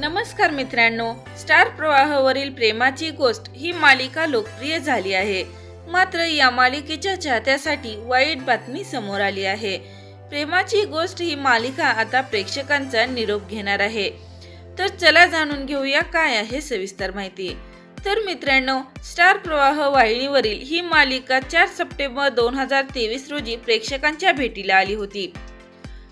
नमस्कार मित्रांनो स्टार प्रवाहावरील प्रेमाची गोष्ट ही मालिका लोकप्रिय झाली आहे. मात्र या मालिकेच्या चाहत्यासाठी वाईट बातमी समोर आली आहे. प्रेमाची गोष्ट ही मालिका आता प्रेक्षकांचा निरोप घेणार आहे. तर चला जाणून घेऊया काय आहे सविस्तर माहिती. तर मित्रांनो स्टार प्रवाह वाहिनीवरील ही मालिका चार सप्टेंबर दोन हजार तेवीस रोजी प्रेक्षकांच्या भेटीला आली होती.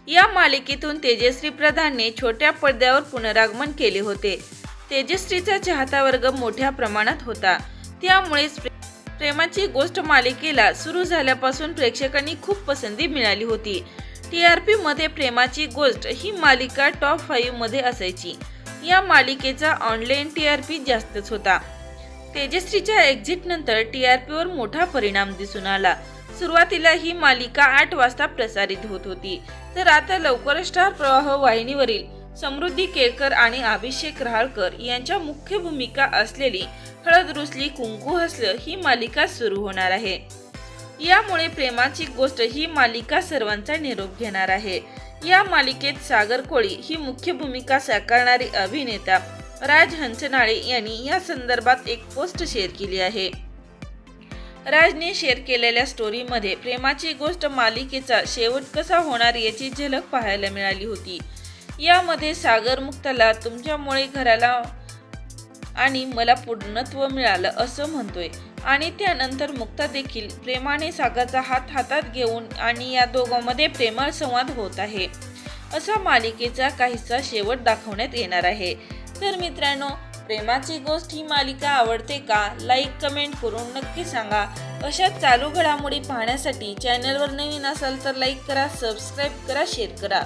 या मालिकेतून तेजश्री प्रधानने छोट्या पडद्यावर पुनरागमन केले होते. तेजश्रीचा चाहता वर्ग मोठ्या प्रमाणात होता. त्यामुळेच प्रे- प्रेमाची गोष्ट मालिकेला सुरू झाल्यापासून प्रेक्षकांनी खूप पसंती मिळाली होती. टी आर पीमध्ये प्रेमाची गोष्ट ही मालिका टॉप फाईव्हमध्ये असायची. या मालिकेचा ऑनलाईन टी आर पी जास्तच होता. तेजश्रीच्या एक्झिट नंतर टी आर पीवर मोठा परिणाम दिसून आला. सुरुवातीला ही मालिका आठ वाजता प्रसारित होत होती. तर आता लवकरच स्टार प्रवाह वाहिनीवरील समृद्धी केळकर आणि अभिषेक रहाळकर यांच्या मुख्य भूमिका असलेली हळद रुसली कुंकू हसलं ही मालिका सुरू होणार आहे. यामुळे प्रेमाची गोष्ट ही मालिका सर्वांचा निरोप घेणार आहे. या मालिकेत सागर कोळी ही मुख्य भूमिका साकारणारी अभिनेता राज हंचनाळे यांनी या संदर्भात एक पोस्ट शेअर केली आहे. राजने शेअर केलेल्या स्टोरीमध्ये प्रेमाची गोष्ट मालिकेचा शेवट कसा होणार याची झलक पाहायला मिळाली होती. यामध्ये सागर मुक्ताला तुमच्यामुळे घराला आणि मला पूर्णत्व मिळालं असं म्हणतोय. आणि त्यानंतर मुक्ता देखील प्रेमाने सागरचा हात हातात घेऊन आणि या दोघांमध्ये प्रेमळ संवाद होत आहे. असा मालिकेचा काहीसा शेवट दाखवण्यात येणार आहे. तर मित्रांनो प्रेमाची गोष्ट ही मालिका आवडते का? लाईक कमेंट करून नक्की सांगा. अशा चालू घडामोडी पाहण्यासाठी चॅनलवर नवीन असाल तर लाईक करा सबस्क्राईब करा शेअर करा.